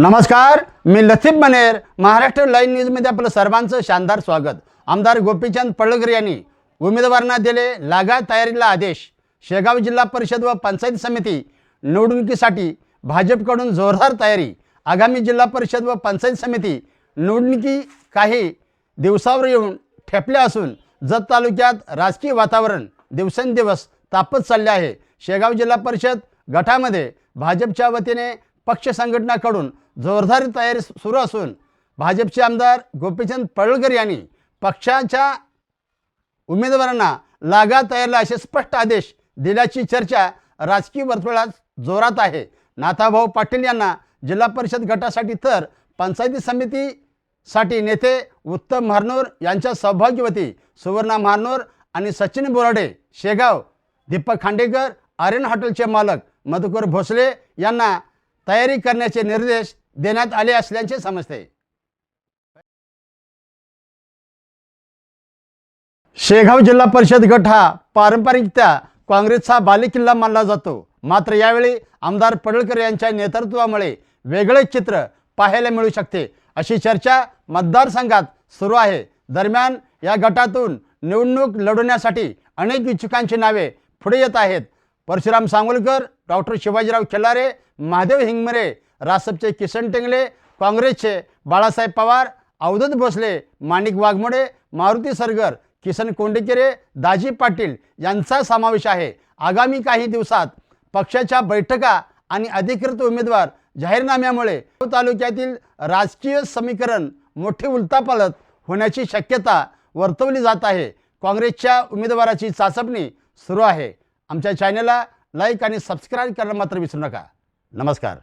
नमस्कार मी लतीफ बनेर महाराष्ट्र लाईव्ह न्यूजमध्ये आपलं सर्वांचं शानदार स्वागत. आमदार गोपीचंद पडळकर यांनी उमेदवारांना दिले लागा तयारीला आदेश. शेगाव जिल्हा परिषद व पंचायत समिती निवडणुकीसाठी भाजपकडून जोरदार तयारी. आगामी जिल्हा परिषद व पंचायत समिती निवडणुकी काही दिवसावर येऊन ठेपल्या असून जत तालुक्यात राजकीय वातावरण दिवसेंदिवस तापत चालले आहे. शेगाव जिल्हा परिषद गटामध्ये भाजपच्या वतीने पक्ष संघटनाकडून जोरदार तयारी सुरू असून भाजपचे आमदार गोपीचंद पडळकर यांनी पक्षाच्या उमेदवारांना लागा तयारला असे स्पष्ट आदेश दिल्याची चर्चा राजकीय वर्तुळात जोरात आहे. नाथाभाऊ पाटील यांना जिल्हा परिषद गटासाठी तर पंचायती समितीसाठी नेते उत्तम म्हारनूर यांच्या सौभाग्यवती सुवर्णा म्हारनूर आणि सचिन बोराडे शेगाव दीपक खांडेकर आर्यन हॉटेलचे मालक मधुकर भोसले यांना तयारी करण्याचे निर्देश देण्यात आले असल्याचे समजते. शेगाव जिल्हा परिषद गट हा पारंपरिकत्या काँग्रेसचा बालेकिल्ला मानला जातो. मात्र यावेळी आमदार पडळकर यांच्या नेतृत्वामुळे वेगळे चित्र पाहायला मिळू शकते. अशी चर्चा मतदारसंघात सुरू आहे. दरम्यान या गटातून निवडणूक लढवण्यासाठी अनेक इच्छुकांची नावे पुढे येत आहेत. परशुराम सांगोलकर डॉक्टर शिवाजीराव खिल्लारे महादेव हिंगमरे रासपचे किसन टेंगले काँग्रेसचे बाळासाहेब पवार अवधत भोसले माणिक वाघमोडे मारुती सरगर किसन कोंडेकेरे दाजी पाटील यांचा समावेश आहे. आगामी काही दिवसात पक्षाच्या बैठका आणि अधिकृत उमेदवार जाहीरनाम्यामुळे तालुक्यातील राजकीय समीकरण मोठी उलतापालत होण्याची शक्यता वर्तवली जात आहे. काँग्रेसच्या उमेदवाराची चाचपणी सुरू आहे. आमच्या चॅनलला लाईक आणि सबस्क्राईब करायला मात्र विसरू नका. नमस्कार.